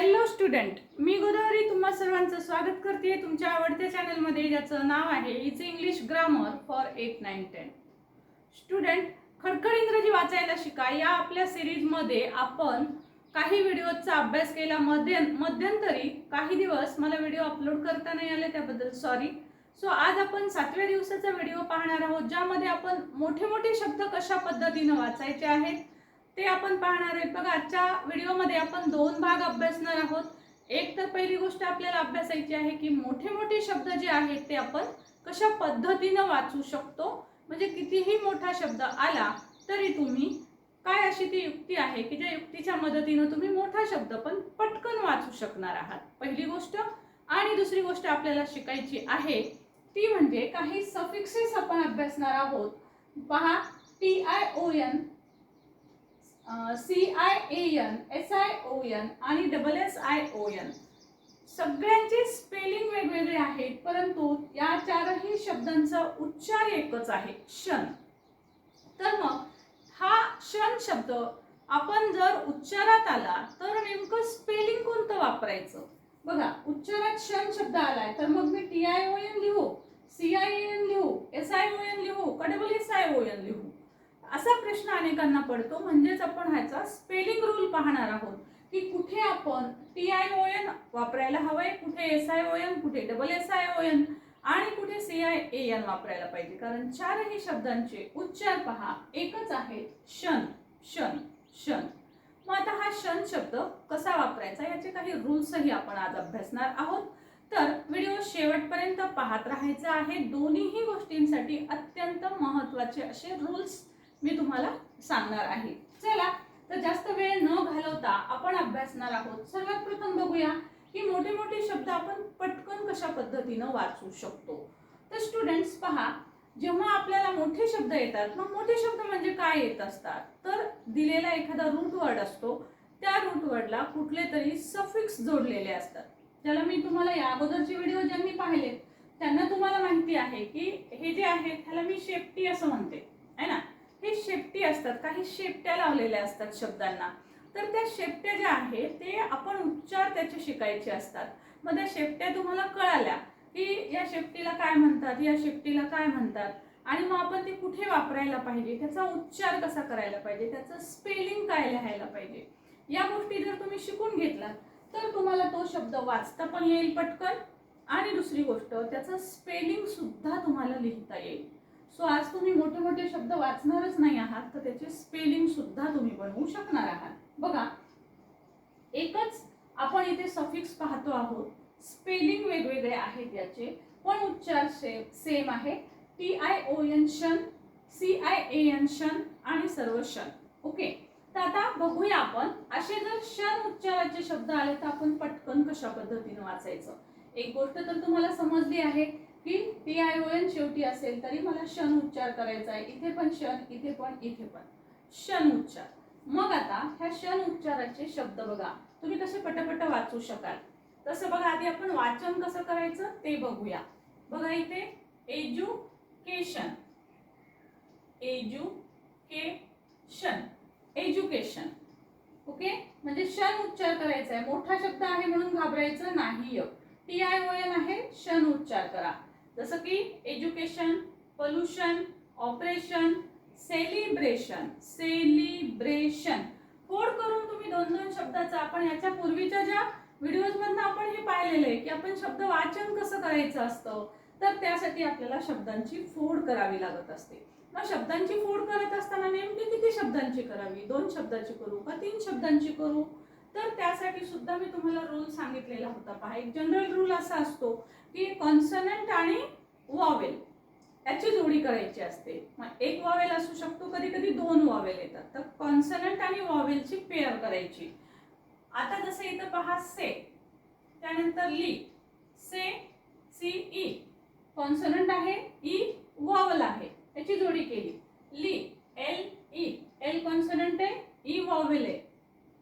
Hello student मी गोदावरी तुम्हा सर्वांचं स्वागत करते. तुमच्या आवडत्या चॅनलमध्ये ज्याचं नाव आहे it's English grammar for eight nine ten student खडखड इंग्रजी वाचायला शिका. या आपल्या सिरीजमध्ये आपण काही व्हिडिओचा अभ्यास केला. मध्य मध्यंतरी काही दिवस मला व्हिडिओ अपलोड करता नाही आले त्याबद्दल सॉरी सो आज आपण सातव्या दिवसाचा व्हिडिओ पाहणार आहोत ज्यामध्ये आपण मोठे मोठे शब्द कशा पद्धतीनं वाचायचे आहेत ते आपण पाहणार आहेत बघा आजच्या व्हिडिओमध्ये आपण दोन भाग अभ्यासणार आहोत. एक तर पहिली गोष्ट आपल्याला अभ्यासायची आहे की मोठे मोठे शब्द जे आहेत ते आपण कशा पद्धतीनं वाचू शकतो? म्हणजे कितीही मोठा शब्द आला तरी तुम्ही काय अशी ती युक्ती आहे की ज्या युक्तीच्या मदतीनं तुम्ही मोठा शब्द पण पटकन वाचू शकणार आहात? पहिली गोष्ट. आणि दुसरी गोष्ट आपल्याला शिकायची आहे ती म्हणजे काही सफिक्सेस आपण अभ्यासणार आहोत. पहा T I O N C I A N S I O N आणि double S I O N सगळ्यांचे स्पेलिंग वेगवेगळे आहेत परंतु या चारही शब्दांचा उच्चार एकच आहे क्षण. तर मग हा क्षण शब्द आपण जर उच्चारात आला तर नेमकं स्पेलिंग कोणतं वापरायचं? बघा उच्चारात क्षण शब्द आलाय तर मग मी टी आय ओ एन लिहू सी आय एन लिहू एस आय ओ एन लिहू का double S I O N लिहू. असा प्रश्न अनेकांना पडतो म्हणजेच आपण ह्याचा स्पेलिंग रूल पाहणार आहोत की कुठे आपण टी आय ओ एन वापरायला हवंय कुठे एस आय ओ एन कुठे double S I O N आणि कुठे सी आय ए एन वापरायला पाहिजे. कारण चारही शब्दांचे उच्चार पहा एकच आहे शन शन शन मग आता हा शन शब्द कसा वापरायचा याचे काही रूल्सही आपण आज अभ्यासणार आहोत. तर व्हिडिओ शेवटपर्यंत पाहत राहायचा आहे. दोन्हीही गोष्टींसाठी अत्यंत महत्त्वाचे असे रूल्स मी तुम्हाला सांगणार आहे. चला तर जास्त वेळ न घालवता आपण अभ्यासणार आहोत. सर्वात प्रथम बघूया की मोठे मोठे शब्द आपण पटकन कशा पद्धतीनं वाचू शकतो. तर स्टुडंट्स पहा जेव्हा आपल्याला मोठे शब्द येतात मग मोठे शब्द म्हणजे काय येत असतात? तर दिलेला एखादा रूट वर्ड असतो. त्या रूट वर्डला कुठले तरी सफिक्स जोडलेले असतात. ज्याला मी तुम्हाला या अगोदरचे व्हिडिओ ज्यांनी पाहिले त्यांना तुम्हाला माहिती आहे की हे जे आहे त्याला मी शेपटी असं म्हणते. है ना? हे शेपटी असतात. काही शेपट्या लावलेल्या असतात शब्दांना. तर त्या शेपट्या ज्या आहेत ते आपण उच्चार त्याचे शिकायचे असतात. मग त्या शेपट्या तुम्हाला कळाल्या की या शेपटीला काय म्हणतात या शेपटीला काय म्हणतात आणि मग आपण ते कुठे वापरायला पाहिजे त्याचा उच्चार कसा करायला पाहिजे त्याचं स्पेलिंग काय लिहायला पाहिजे या गोष्टी जर तुम्ही शिकून घेतलात तर तुम्हाला तो शब्द वाचता पण येईल पटकन आणि दुसरी गोष्ट त्याचं स्पेलिंग सुद्धा तुम्हाला लिहिता येईल. सो आज तुम्ही मोठे मोठे शब्द वाचणारच नाही आहात तर त्याचे स्पेलिंग सुद्धा तुम्ही बनवू शकणार आहात. बघा एकच आपण इथे सफिक्स पाहतो आहोत. स्पेलिंग वेगवेगळे आहेत याचे. पण उच्चार से सेम आहे. T I O N shun C I A N shun आणि सर्व शन ओके तर आता बघूया आपण. असे जर शन उच्चाराचे शब्द आले तर आपण पटकन कशा पद्धतीने वाचायचं? एक गोष्ट तर तुम्हाला समजली आहे. की टी आय ओ एन शेवटी असेल तरी मला शन उच्चार करायचा आहे. इथे पण शन इथे पण इथे पण. शन उच्चार. मग आता ह्या शन उच्चाराचे शब्द बघा. तुम्ही कसे पटपट वाचू शकाल? तसं बघा आधी आपण वाचन कसं करायचं ते बघूया. बघा इथे एज्युकेशन एज्युकेशन एज्युकेशन ओके? म्हणजे शन उच्चार करायचा आहे. मोठा शब्द आहे म्हणून घाबरायचं नाही टी आय ओ एन आहे शन उच्चार करा. जसं की education pollution operation celebration celebration फोड करून तुम्ही दोन दोन शब्दाचा आपण याच्या पूर्वीच्या ज्या व्हिडिओजमधनं आपण हे पाहिलेलं आहे की आपण शब्द वाचन कसं करायचं असतं तर त्यासाठी आपल्याला शब्दांची फोड करावी लागत असते. मग शब्दांची फोड करत असताना नेमकी किती शब्दांची करावी? दोन शब्दाची करू का तीन शब्दांची करू? तर त्यासाठी सुद्धा मी तुम्हाला रूल सांगितलेला होता पहा. एक जनरल रूल असा असतो की कॉन्सनंट आणि वॉवेल. याची जोडी करायची असते. मग एक वॉवेल असू शकतो कधी कधी दोन वॉवेल येतात. तर कॉन्सनंट आणि वॉवेलची पेअर करायची. आता जसं इथं पहा से. त्यानंतर ली. से सी ई. कॉन्सनंट आहे ई वॉवल आहे. त्याची जोडी केली. ली एल ई. एल कॉन्सनंट आहे ई वॉवेल आहे.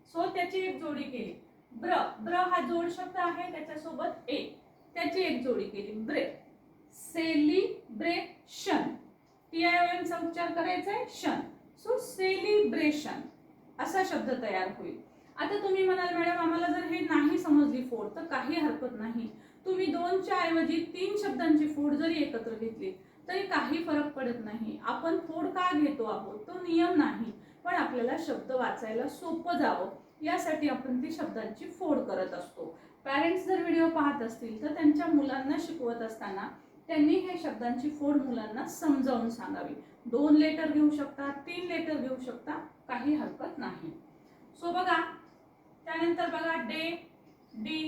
सो त्याची एक जोडी केली. ब्र. ब्र हा जोड शब्द आहे त्याच्यासोबत ए. त्याची एक जोडी केली. ब्रे. सेलिब्रेशन. टी आय ओ चा उच्चार करायचा आहे शन सो सेलिब्रेशन असा शब्द तयार होईल. आता तुम्ही म्हणाल मॅडम आम्हाला जर हे नाही समजली फोड तर काही हरकत नाही. तुम्ही दोनच्या ऐवजी तीन शब्दांची फोड जरी एकत्र घेतली तरी काही फरक पडत नाही. आपण फोड का घेतो आहोत? तो नियम नाही. पण आपल्याला शब्द वाचायला सोपं जावं. यासाठी आपण ती शब्दांची फोड करत असतो. पॅरेंट्स जर व्हिडिओ पाहत असतील तर त्यांच्या मुलांना शिकवत असताना त्यांनी हे शब्दांची फोड मुलांना समजावून सांगावी. दोन लेटर घेऊ शकता तीन लेटर घेऊ शकता काही हरकत नाही. सो बघा त्यानंतर बघा डे डी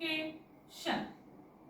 के शन.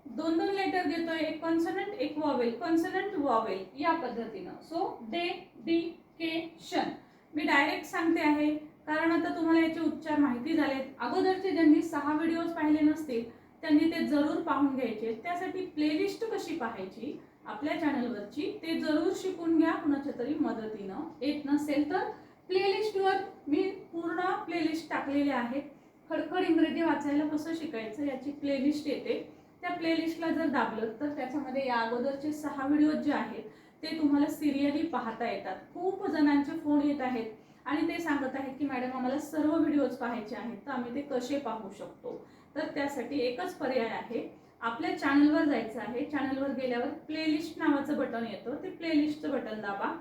दोन दोन लेटर घेतोय एक कॉन्सनंट एक वॉवेल कॉन्सनंट वॉवेल या पद्धतीनं. सो डे डी के शन. मी डायरेक्ट सांगते आहे कारण आता तुम्हाला याचे उच्चार माहिती झालेत. अगोदरचे ज्यांनी सहा व्हिडिओज पाहिले नसतील त्यांनी ते जरूर पाहून घ्यायचे. त्यासाठी प्लेलिस्ट कशी पाहायची? आपल्या चॅनलवरची ते जरूर शिकून घ्या कुणाच्या तरी मदतीनं. येत नसेल तर प्लेलिस्टवर मी पूर्ण प्लेलिस्ट टाकलेले आहेत. खडखड इंग्रजी वाचायला कसं शिकायचं याची प्लेलिस्ट येते. त्या प्लेलिस्टला जर दाबलं तर त्याच्यामध्ये या अगोदरचे सहा व्हिडिओ जे आहेत ते तुम्हाला सिरियली पाहता येतात. खूप जणांचे फोन येत आहेत आणि ते सांगत आहेत की मॅडम आम्हाला सर्व व्हिडिओज पाहायचे आहेत. तर आम्ही ते कसे पाहू शकतो? तर त्यासाठी एकच पर्याय आहे. आपल्या चॅनलवर जायचं आहे. चॅनलवर गेल्यावर प्लेलिस्ट नावाचं बटन येतं. ते प्लेलिस्टचं बटन दाबा.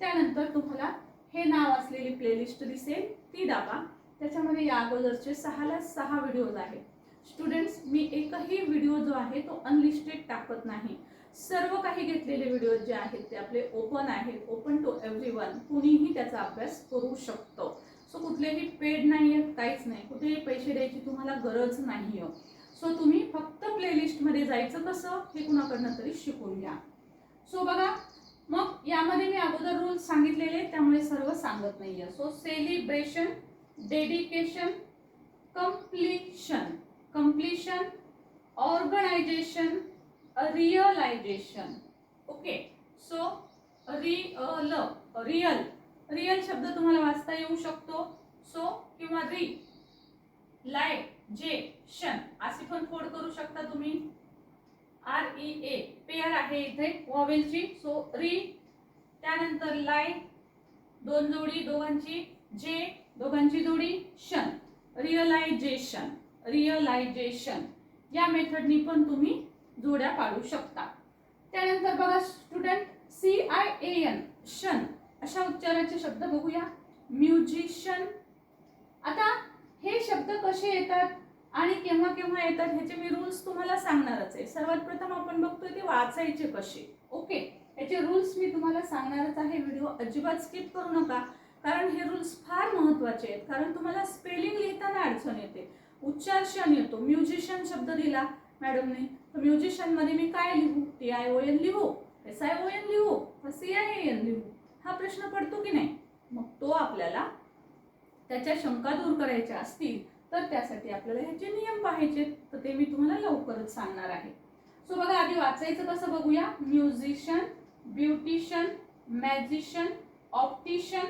त्यानंतर तुम्हाला हे नाव असलेली प्लेलिस्ट दिसेल. ती दाबा. त्याच्यामध्ये या अगोदरचे सहाला सहा व्हिडिओज आहेत. स्टुडंट्स मी एकही व्हिडिओ जो आहे तो अनलिस्टेड टाकत नाही. सर्व काही घेतलेले व्हिडिओ जे आहेत ते आपले ओपन आहेत. ओपन टू एव्हरी वन कुणीही त्याचा अभ्यास करू शकतो. सो कुठलेही पेड नाही आहेत काहीच नाही. कुठेही पैसे द्यायची तुम्हाला गरज नाही आहे सो तुम्ही फक्त प्लेलिस्टमध्ये जायचं कसं हे कुणाकडनं तरी शिकून घ्या. सो बघा मग यामध्ये मी अगोदर रूल्स सांगितलेले त्यामुळे सर्व सांगत नाही आहे so celebration dedication completion completion organisation realisation okay so real real real शब्द तुम्हाला वाचता येऊ शकतो. सो किंवा री लाय जे शन अशी पण फोड करू शकता तुम्ही. आर ई ए पेअर आहे इथे वॉवेलची सो री त्यानंतर लाय दोन जोडी दोघांची जे दोघांची जोडी शन रिअलायझेशन रिअलायझेशन या मेथडनी पण तुम्ही जोड्या पाडू शकता. त्यानंतर बघा student C I A N shun अशा उच्चाराचे शब्द बघूया. म्युझिशियन. आता हे शब्द कसे येतात आणि केव्हा केव्हा येतात ह्याचे मी रूल्स तुम्हाला सांगणारच आहे. सर्वात प्रथम आपण बघतोय ते वाचायचे कसे. ओके? याचे रूल्स मी तुम्हाला सांगणारच आहे. व्हिडिओ अजिबात स्किप करू नका. कारण हे रूल्स फार महत्त्वाचे आहेत. कारण तुम्हाला स्पेलिंग लिहिताना अडचण येते. उच्चार क्षण येतो. म्युझिशियन शब्द दिला मॅडमने. तर म्युझिशियनमध्ये मी काय लिहू? टी आय ओ एन लिहू? एस आय ओ एन लिहू? सी आय ए एन लिहू? हा प्रश्न पडतो की नाही? मग तो आपल्याला त्याच्या शंका दूर करायच्या असतील तर त्यासाठी आपल्याला ह्याचे नियम पाहायचे तर ते मी तुम्हाला लवकरच सांगणार आहे. सो बघा आधी वाचायचं कसं बघूया? Musician beautician magician optician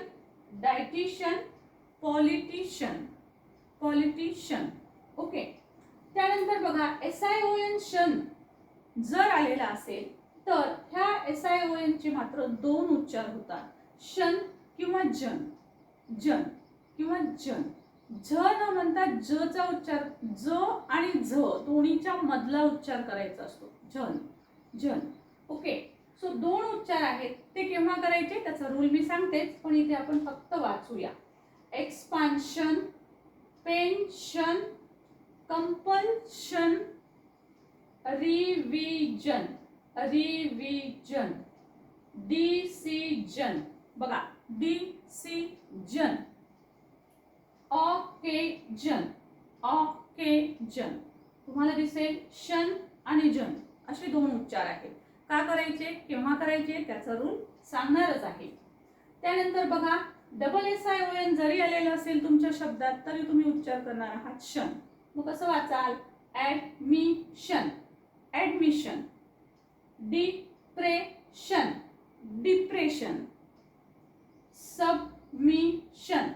dietician politician. Politician. Okay. त्यानंतर बघा एस आय ओ एन शन जर आलेला असेल तर ह्या एस आय ओ एनचे मात्र दोन उच्चार होतात. शन किंवा जन. जन किंवा जन. झ न म्हणता जचा उच्चार ज आणि झ दोन्हीच्या मधला उच्चार करायचा असतो. जन. जन. ओके. सो दोन उच्चार आहेत. ते केव्हा करायचे? त्याचा रूल मी सांगतेच पण इथे आपण फक्त वाचूया. Expansion pension compulsion revision revision decision बघा डिसिजन ऑकेजन ऑकेजन तुम्हाला दिसेल शन आणि जन असे दोन उच्चार आहेत. का करायचे केव्हा करायचे त्याचा रूल सांगणारच आहे. त्यानंतर बघा double S I O N जरी आलेलं असेल तुमच्या शब्दात तरी तुम्ही उच्चार करणार आहात शन मग कसं वाचाल? Admission admission depression depression submission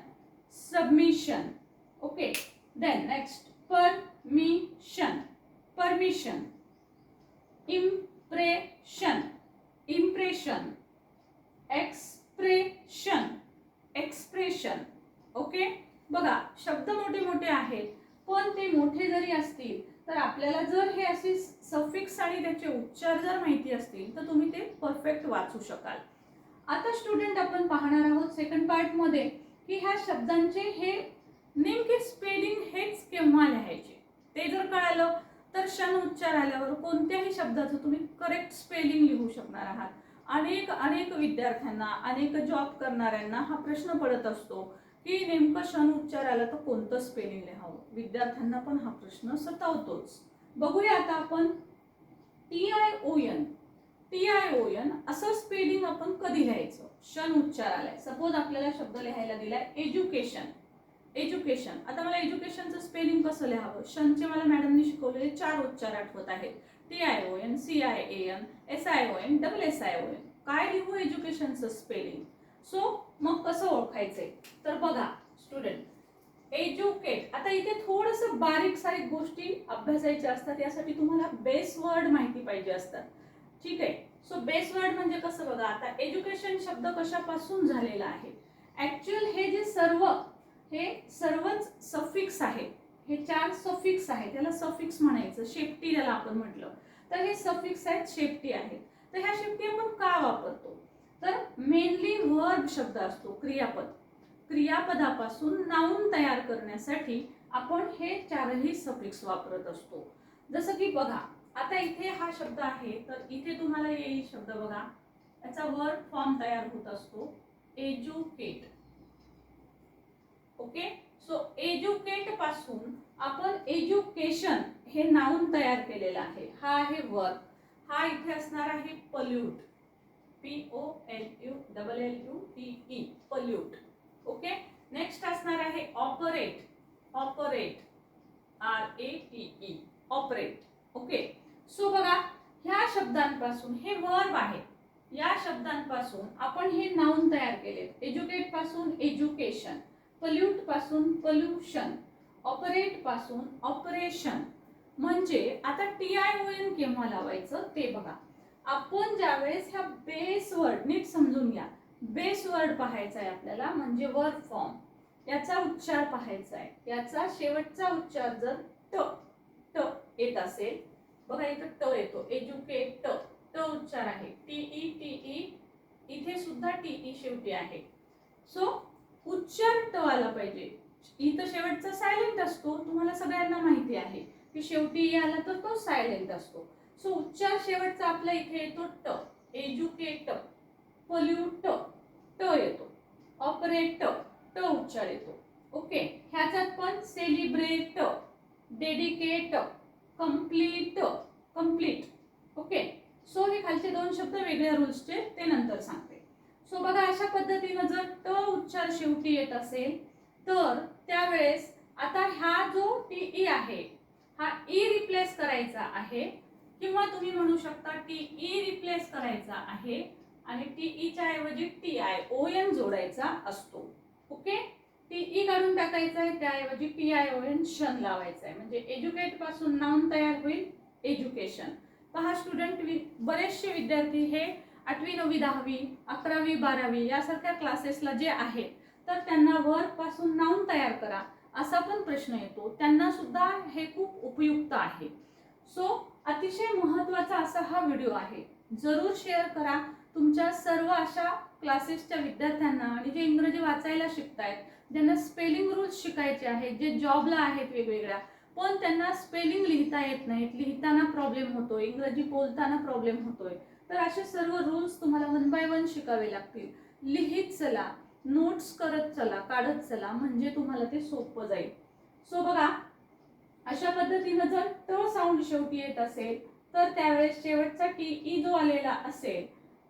submission okay then next permission permission impression impression expression expression okay बघा शब्द मोठे मोठे आहेत पण ते मोठे जरी असतील तर आपल्याला जर हे असे सफिक्स आणि त्याचे उच्चार जर माहिती असतील तर तुम्ही ते परफेक्ट वाचू शकाल. आता स्टुडंट आपण पाहणार आहोत सेकंड पार्टमध्ये की ह्या शब्दांचे हे नेमके स्पेलिंग हेच केव्हा लिहायचे? ते जर कळालं तर क्षण उच्चार आल्यावर कोणत्याही शब्दाचं तुम्ही करेक्ट स्पेलिंग लिहू शकणार आहात. अनेक अनेक विद्यार्थ्यांना अनेक जॉब करणाऱ्यांना हा प्रश्न पडत असतो. की नेमकं शन उच्चार आला तर कोणतं स्पेलिंग लिहावं विद्यार्थ्यांना पण हा प्रश्न सतावतोच. बघूया आता आपण T I O N T I O N असं स्पेलिंग आपण कधी लिहायचं? शन उच्चार आलाय सपोज आपल्याला शब्द लिहायला दिलाय एज्युकेशन एज्युकेशन आता मला एज्युकेशनचं स्पेलिंग कसं लिहावं? शनचे मला मॅडमनी शिकवलेले चार उच्चार आठवत आहेत. T I O N C I A N S I O N double S I O N काय लिहू एज्युकेशनचं स्पेलिंग सो मग कसं ओळखायचंय? तर बघा स्टुडंट एज्युकेट आता इथे थोडस बारीक सारीक गोष्टी अभ्यासायच्या असतात यासाठी तुम्हाला बेस वर्ड माहिती पाहिजे असतात. ठीक आहे? सो बेस वर्ड म्हणजे कसं बघा आता एज्युकेशन शब्द कशापासून झालेला आहे? ऍक्च्युअल हे जे सर्व हे सर्वच सफिक्स आहे. हे चार सफिक्स आहे त्याला सफिक्स म्हणायचं. शेपटी त्याला आपण म्हटलं. तर हे सफिक्स आहेत शेपटी आहेत तर ह्या शेपटी आपण का वापरतो? तर मेनली वर्ब शब्द असतो क्रियापद. क्रियापदापासून नाऊन तयार करण्यासाठी आपण हे चारही सफिक्स वापरत असतो. जसं की बघा आता इथे हा शब्द आहे तर इथे तुम्हाला येईल शब्द बघा. याचा वर्ब फॉर्म तयार होत असतो एज्युकेट ओके सो एज्युकेटपासून आपण एज्युकेशन हे नाऊन तयार केलेलं आहे. हा आहे वर्ब हा इथे असणार आहे pollute P O L U double L U T E pollute okay next असणार आहे operate operate R A T E operate okay so बघा ह्या शब्दांपासून हे वर्ब आहे. या शब्दांपासून आपण हे नाऊन तयार केले एज्युकेटपासून एज्युकेशन पल्यूटपासून पल्युशन ऑपरेटपासून ऑपरेशन म्हणजे आता टी आय ओ एन केव्हा लावायचं? ते बघा. आपण ज्यावेळेस ह्या बेस वर्ड नीट समजून घ्या. बेस वर्ड पाहायचा आहे आपल्याला म्हणजे वर्ड फॉर्म याचा उच्चार पाहायचा आहे याचा शेवटचा उच्चार जर ट ट येत असेल बघा इथं ट येतो. एज्युकेट ट ट उच्चार आहे. टीई टीई इथे सुद्धा टीई शेवटी आहे. सो उच्चार ट आला पाहिजे. इथं शेवटचा सायलेंट असतो. तुम्हाला सगळ्यांना माहिती आहे. की शेवटी आला तर तो सायलेंट असतो. सो उच्चार शेवटचा आपला इथे येतो ट. एज्युकेट पल्यूट ट येतो. ऑपरेट ट उच्चार येतो. ओके ह्याच्यात पण celebrate dedicate complete complete okay so हे खालचे दोन शब्द वेगळ्या रूल्सचे ते नंतर सांगते. सो बघा अशा पद्धतीनं जर ट उच्चार शेवटी येत असेल तर त्यावेळेस आता हा जो ई आहे हा e ई रिप्लेस करायचा आहे. किंवा तुम्ही म्हणू शकता टीई रिप्लेस करायचा आहे आणि टी ईच्या ऐवजी टी आय ओ एन जोडायचा असतो. ओके टी ई काढून टाकायचा आहे त्याऐवजी टी आय ओ एन शन लावायचा आहे. म्हणजे एज्युकेटपासून नाऊन तयार होईल एज्युकेशन पहा स्टुडंट वि बरेचसे विद्यार्थी हे आठवी नववी दहावी अकरावी बारावी यासारख्या क्लासेसला जे आहेत तर त्यांना वरपासून नाऊन तयार करा असा पण प्रश्न येतो. त्यांना सुद्धा हे खूप उपयुक्त आहे. सो अतिशय महत्त्वाचा असा हा व्हिडिओ आहे. जरूर शेअर करा. तुमच्या सर्व अशा क्लासेसच्या विद्यार्थ्यांना आणि जे इंग्रजी वाचायला शिकतायत ज्यांना स्पेलिंग रूल्स शिकायचे आहेत जे जॉबला आहेत वेगवेगळ्या पण त्यांना स्पेलिंग लिहिता येत नाहीत. लिहिताना प्रॉब्लेम होतो इंग्रजी बोलताना प्रॉब्लेम होतोय. तर असे सर्व रूल्स तुम्हाला वन बाय वन शिकावे लागतील. लिहित चला नोट्स करत चला काढत चला म्हणजे तुम्हाला ते सोपं जाईल. सो बघा अशा पद्धतीनं जर ट साऊंड शेवटी येत असेल तर त्यावेळेस शेवटचा टी ई जो आलेला असेल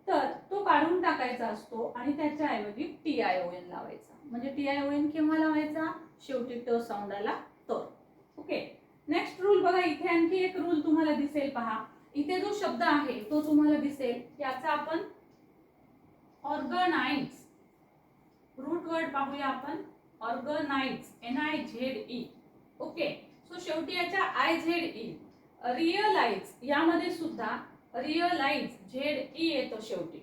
तर तो काढून टाकायचा असतो आणि त्याच्याऐवजी टी आय ओ एन लावायचा. म्हणजे टी आय ओ एन केव्हा लावायचा? शेवटी ट साऊंड आला तर. ओके नेक्स्ट रूल बघा इथे आणखी एक रूल तुम्हाला दिसेल पहा. इथे जो शब्द आहे तो तुम्हाला दिसेल. याचा आपण ऑर्गनाइज रूट वर्ड पाहूया आपण. Organize N I Z E okay so शेवटी याच्या आय झेड ई रिअलाइज यामध्ये सुद्धा रिअलाइज झेड ई येतो शेवटी.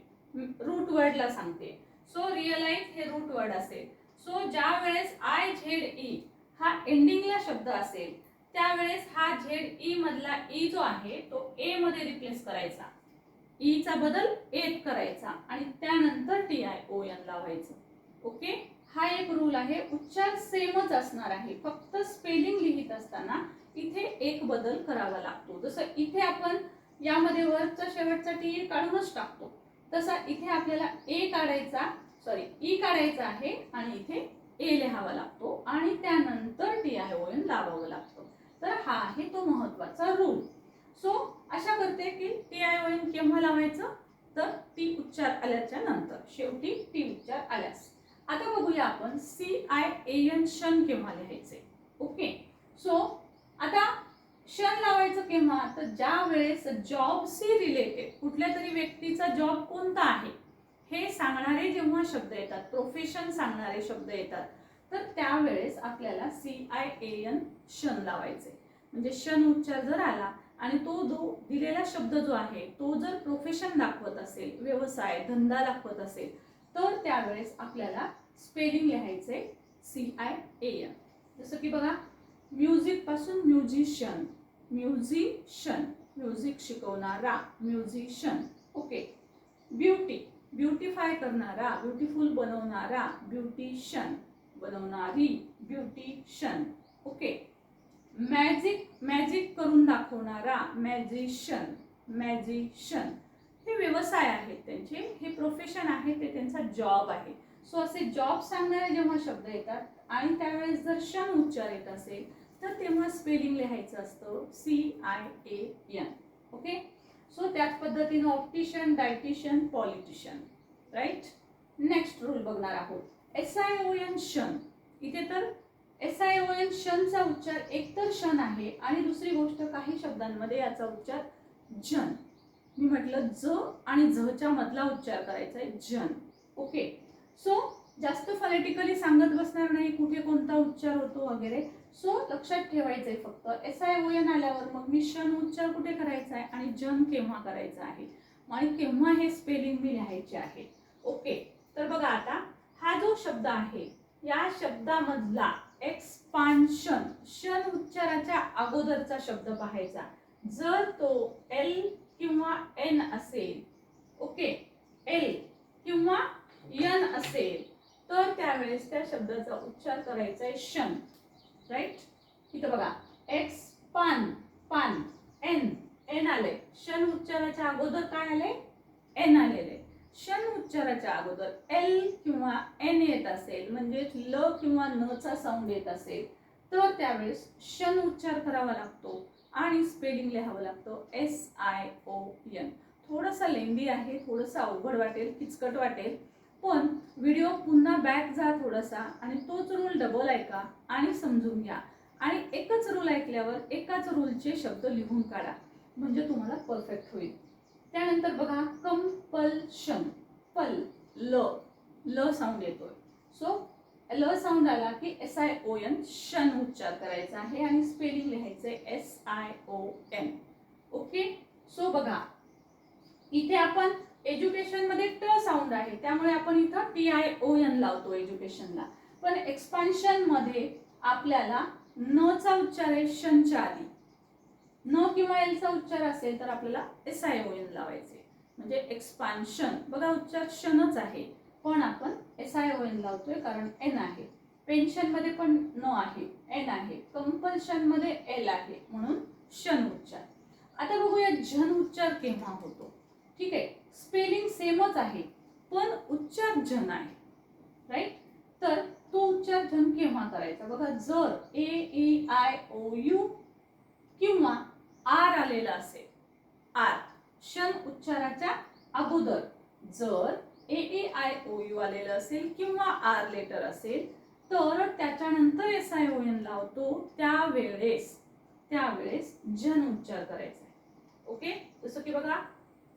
रूट वर्डला सांगते. सो रिअलाइज हे रूट वर्ड असेल. सो ज्या वेळेस आय झेड ई हा एंडिंगला शब्द असेल त्यावेळेस हा झेड ई मधला ई जो आहे तो ए मध्ये रिप्लेस करायचा. ईचा चा बदल एत करायचा आणि त्यानंतर टी आय ओ एन लावायचं. ओके हा एक रूल आहे. उच्चार सेमच असणार आहे. फक्त स्पेलिंग लिहित असताना इथे एक बदल करावा लागतो. जसं इथे आपण यामध्ये वरचा शेवटचा टी काढूनच टाकतो. तसा इथे आपल्याला ए काढायचा सॉरी ई काढायचा आहे आणि इथे ए लिहावा लागतो. आणि त्यानंतर टी आय ओ एन लावावं लागतं. तर हा आहे तो महत्त्वाचा रूल सो अशा करते की टी आय ओ एन केव्हा लावायचं? तर ती उच्चार आल्याच्यानंतर. शेवटी टी उच्चार आल्यास. आता बघूया आपण सी आय ए एन शन केव्हा लिहायचे. ओके सो आता शन लावायचं केव्हा? तर ज्या वेळेस जॉब सी रिलेटेड कुठल्या तरी व्यक्तीचा जॉब कोणता आहे हे सांगणारे जेव्हा शब्द येतात प्रोफेशन सांगणारे शब्द येतात तर त्यावेळेस आपल्याला सी आय ए एन शन लावायचे. म्हणजे शन उच्चार जर आला आणि तो जो दिलेला शब्द जो आहे तो जर प्रोफेशन दाखवत असेल व्यवसाय धंदा दाखवत असेल तर त्यावेळेस आपल्याला स्पेलिंग लिहायचे सी आय ए एन जसं की बघा म्युझिकपासून म्युझिशियन म्युझिशन म्युझिक शिकवणारा म्युझिशन ओके. ब्युटी ब्युटिफाय करणारा ब्युटिफुल बनवणारा ब्युटिशन बनवणारी ब्युटिशन ओके. मॅजिक मॅजिक करून दाखवणारा मॅजिशन मॅजिशन हे व्यवसाय आहेत त्यांचे हे प्रोफेशन आहे ते त्यांचा जॉब आहे. सो असे जॉब सांगणारे जेव्हा शब्द येतात आणि त्यावेळेस जर शन उच्चार येत असेल तर तेव्हा स्पेलिंग लिहायचं असतं C I A N okay so त्याच पद्धतीनं optician dietician politician right next rule बघणार आहोत. S I O N shun इथे तर एस आय ओ एन शनचा उच्चार एकतर शन आहे आणि दुसरी गोष्ट काही शब्दांमध्ये याचा उच्चार जन. मी म्हटलं ज आणि झच्या मधला उच्चार करायचा आहे जन. ओके सो जास्त फनेटिकली सांगत बसणार नाही कुठे कोणता उच्चार होतो वगैरे. सो लक्षात ठेवायचंय फक्त एस आय ओ एन आल्यावर मग मी उच्चार कुठे करायचा आहे आणि जन केव्हा करायचा आहे? आणि केव्हा हे स्पेलिंग मी लिहायचे आहे? ओके तर बघा आता हा जो शब्द आहे या शब्दामधला एक्सपान्शन शन उच्चाराच्या अगोदरचा शब्द पाहायचा. जर तो एल किंवा एन असेल ओके एल किंवा यन असेल तर त्यावेळेस त्या शब्दाचा उच्चार करायचा आहे शन राईट इथं बघा एक्स पान पान एन एन आले शन उच्चाराच्या अगोदर काय आले एन आलेले शन उच्चाराच्या अगोदर एल किंवा एन येत असेल म्हणजे ल किंवा न चा साऊंड येत असेल तर त्यावेळेस शन उच्चार करावा लागतो आणि स्पेलिंग लिहावं लागतं. एस आय ओ एन थोडंसं लेंदी आहे थोडंसं अवघड वाटेल किचकट वाटेल पण व्हिडिओ पुन्हा बॅक जा थोडासा आणि तोच रूल डबल ऐका आणि समजून घ्या. आणि एकच रूल ऐकल्यावर एकाच रूलचे शब्द लिहून काढा. म्हणजे तुम्हाला परफेक्ट होईल. त्यानंतर बघा कंपल्शन पल ल. ल साऊंड येतोय. सो ल साऊंड आला की एस आय ओ एन शन उच्चार करायचा आहे आणि स्पेलिंग लिहायचं आहे S I O N okay so बघा. इथे आपण एज्युकेशनमध्ये ट साऊंड आहे. त्यामुळे आपण इथं टी आय ओ एन लावतो एज्युकेशनला पण एक्सपान्शनमध्ये आपल्याला न चा उच्चार आहे शनच्या आधी. न किंवा एल चा उच्चार असेल तर आपल्याला एस आय ओ एन लावायचे. म्हणजे एक्सपान्शन बघा उच्चार शनच आहे. पण आपण एस आय ओ एन लावतोय कारण एन आहे. पेन्शनमध्ये पण न आहे. एन आहे. कंपल्शनमध्ये एल आहे. म्हणून शन उच्चार. आता बघूया झन उच्चार केव्हा होतो. ठीक आहे? स्पेलिंग सेमच आहे पण उच्चार आहे. राईट तर तो उच्चारजन केव्हा करायचा? बघा जर A E I O U किंवा आर आलेला असेल आर क्षण उच्चाराच्या अगोदर. जर A A I O you आलेलं असेल किंवा आर लेटर असेल तर त्याच्यानंतर एस आय ओ एन लावतो त्यावेळेस त्यावेळेस जन उच्चार करायचा आहे. ओके जसं की बघा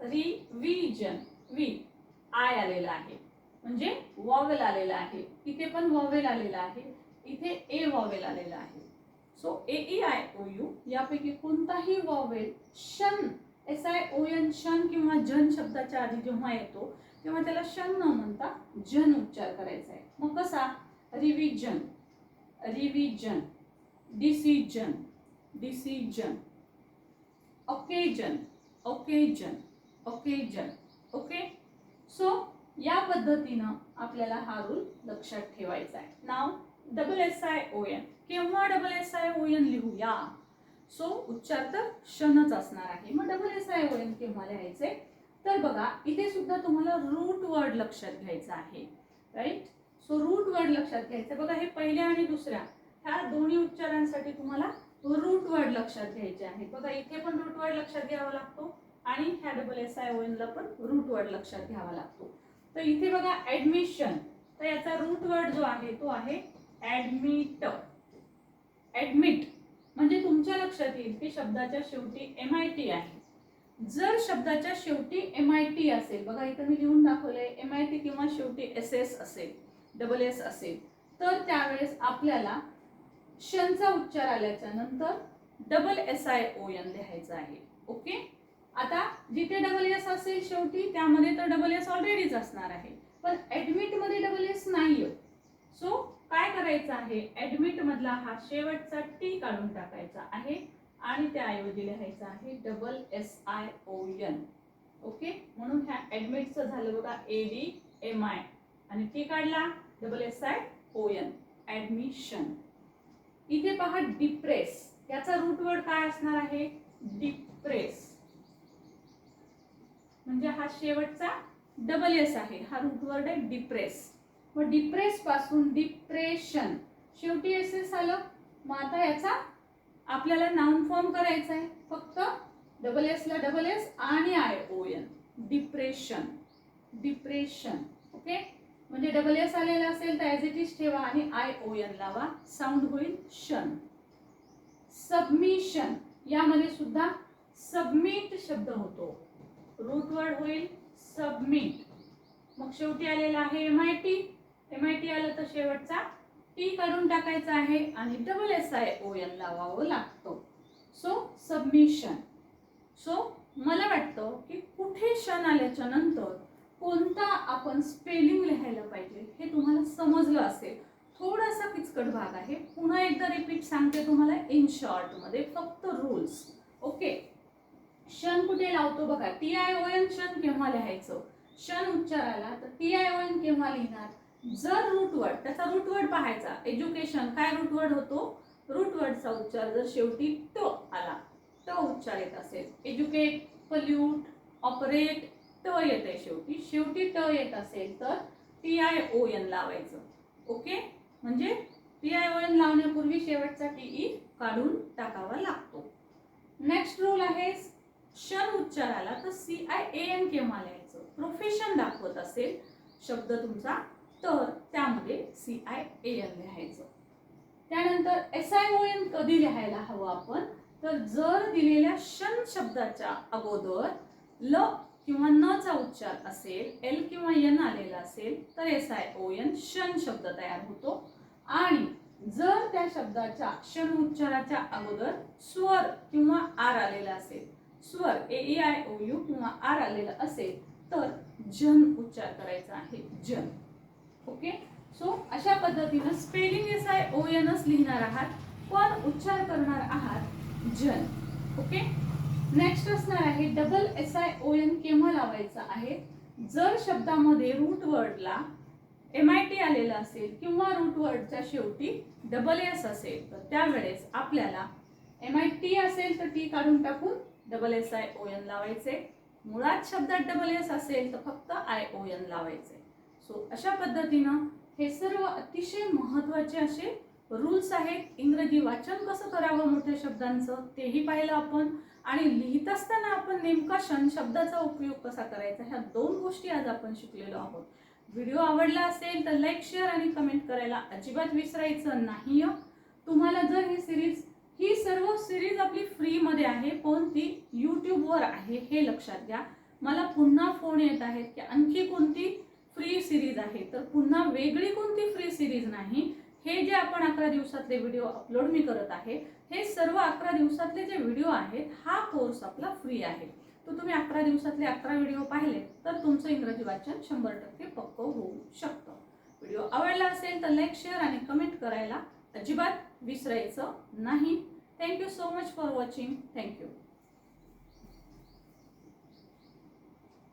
रिव्हिजन वी आय आलेला आहे. म्हणजे वॉवेल आलेला आहे. इथे पण वॉवेल आलेला आहे. इथे ए वॉवेल आलेला आहे. So A E I O U यापैकी कोणताही वॉवेल शन एस आय ओ एन शन किंवा जन शब्दाच्या आधी जेव्हा येतो तेव्हा त्याला शन न म्हणता जन उच्चार करायचा आहे. मग कसा? Revision. Revision. Decision. Decision. Occasion occasion occasion okay? So या पद्धतीनं आपल्याला हा रूल लक्षात ठेवायचा आहे. नाव double S I O N केव्हा double S I O N लिहूया? सो उच्चार तर क्षणच असणार आहे. मग double S I O N केव्हा लिहायचे? तर बघा इथे सुद्धा तुम्हाला रूट वर्ड लक्षात घ्यायचा आहे. राईट सो रूट वर्ड लक्षात घ्यायचं. बघा हे पहिल्या आणि दुसऱ्या. ह्या दोन्ही उच्चारांसाठी तुम्हाला रूट वर्ड लक्षात घ्यायचे आहे. बघा इथे पण रूट वर्ड लक्षात घ्यावा लागतो. आणि ह्या डबल एस आय ओ एनला पण रूट वर्ड लक्षात घ्यावा लागतो. तर इथे बघा ऍडमिशन तर याचा रूट वर्ड जो आहे तो आहे ऍडमिट ऍडमिट म्हणजे तुमच्या लक्षात येईल की शब्दाच्या शेवटी एम आय टी आहे. जर शब्दाच्या शेवटी एम आय टी असेल बघा इथं मी लिहून दाखवलंय एम आय टी किंवा शेवटी एस एस असेल डबल एस असेल तर त्यावेळेस आपल्याला शनचा उच्चार आल्याच्यानंतर double S I O N लिहायचं आहे. ओके आता जिथे डबल एस असेल शेवटी त्यामध्ये तर डबल एस ऑलरेडीच असणार आहे. पण ॲडमिटमध्ये डबल एस नाहीये. सो काय करायचं आहे? ॲडमिटमधला हा शेवटचा टी काढून टाकायचा आहे आणि त्याऐवजी लिहायचं आहे double S I O N okay म्हणून ह्या ॲडमिटचं झालं बघा ए डी एम आय आणि टी काढला double S I O N admission इथे पहा डिप्रेस याचा रूट वर्ड काय असणार आहे? डिप्रेस म्हणजे हा शेवटचा डबल एस आहे. हा रूटवर्ड आहे डिप्रेस मग डिप्रेस पासून डिप्रेशन शेवटी एस एस आलं. मग आता याचा आपल्याला नाउन फॉर्म करायचा आहे. फक्त डबल एस ला डबल एस आणि I O N depression depression okay म्हणजे डबल एस आलेला असेल तर ॲज इट इज ठेवा आणि आय ओ एन लावा. साऊंड होईल शन सबमिशन यामध्ये सुद्धा सबमिट शब्द होतो. रूट वर्ड होईल सबमिट मग शेवटी आलेला आहे M I T M I T आलं तर शेवटचा टी काढून टाकायचा आहे आणि double S I O N लावावं लागतो. सो सबमिशन सो मला वाटतं की कुठे क्षण आल्याच्यानंतर कोणता आपण स्पेलिंग लिहायला पाहिजे हे तुम्हाला समजलं असेल. थोडासा किचकट भाग आहे. पुन्हा एकदा रिपीट सांगते तुम्हाला. इन शॉर्टमध्ये फक्त रूल्स ओके क्षण कुठे लावतो बघा. टी आय ओ एन क्षण केव्हा लिहायचं? क्षण उच्चाराला. तर टी आय ओ एन केव्हा लिहिणार? जर रूटवर्ड त्याचा रूटवर्ड पाहायचा. एज्युकेशन काय रूटवर्ड होतो? रूटवर्डचा उच्चार जर शेवटी ट आला ट उच्चार येत असेल. एज्युकेट पल्यूट ऑपरेट ट येते शेवटी. शेवटी ट येत असेल तर टी आय ओ एन लावायचं. ओके म्हणजे टी आय ओ एन लावण्यापूर्वी शेवटचा टीई काढून टाकावा लागतो. नेक्स्ट रूल आहे शन उच्चाराला तर सी आय ए एन केव्हा लिहायचं प्रोफेशन दाखवत असेल शब्द तुमचा तर त्यामध्ये सी आय ए एन लिहायचं. त्यानंतर एस आय ओ एन कधी लिहायला हवं आपण? तर जर दिलेल्या शन शब्दाच्या अगोदर ल किंवा न चा उच्चार असेल एल किंवा एन आलेला असेल तर एस आय ओ एन शन शब्द तयार होतो. आणि जर त्या शब्दाच्या क्षण उच्चाराच्या अगोदर स्वर किंवा आर आलेला असेल स्वर A E I O U किंवा आर आलेलं असेल तर जन उच्चार करायचा आहे जन. ओके सो अशा पद्धतीनं स्पेलिंग एस आय ओ एनच लिहिणार आहात पण उच्चार करणार आहात जन. ओके नेक्स्ट असणार आहे double S I O N केव्हा लावायचा आहे? जर शब्दामध्ये रूट वर्डला एम आय टी आलेलं असेल किंवा रूट वर्डच्या शेवटी डबल एस असेल तर त्यावेळेस आपल्याला एम आय टी असेल तर टी काढून टाकून double S I O N लावायचे. मुळात शब्दात डबल एस असेल तर फक्त आय ओ एन लावायचे. सो अशा पद्धतीनं हे सर्व अतिशय महत्त्वाचे असे रूल्स आहेत. इंग्रजी वाचन कसं करावं मोठ्या शब्दांचं तेही पाहिलं आपण. आणि लिहित असताना आपण नेमका क्षण शब्दाचा उपयोग कसा करायचा ह्या दोन गोष्टी आज आपण शिकलेलो आहोत. व्हिडिओ आवडला असेल तर लाईक शेअर आणि कमेंट करायला अजिबात विसरायचं नाही तुम्हाला जर ही सिरीज ही सर्व सिरीज आपली फ्रीमध्ये आहे पण ती यूट्यूबवर आहे हे लक्षात घ्या. मला पुन्हा फोन येत आहेत की आणखी कोणती फ्री सिरीज आहे? तर पुन्हा वेगळी कोणती फ्री सिरीज नाही हे जे आपण अकरा दिवसातले व्हिडिओ अपलोड मी करत आहे हे सर्व अकरा दिवसातले जे व्हिडिओ आहेत हा कोर्स आपला फ्री आहे. तो तुम्ही अकरा दिवसातले अकरा व्हिडिओ पाहिले तर तुमचं इंग्रजी वाचन शंभर टक्के पक्क होऊ शकतं. व्हिडिओ आवडला असेल तर लाईक शेअर आणि कमेंट करायला अजिबात विसरायचं नाही. Thank you so much for watching thank you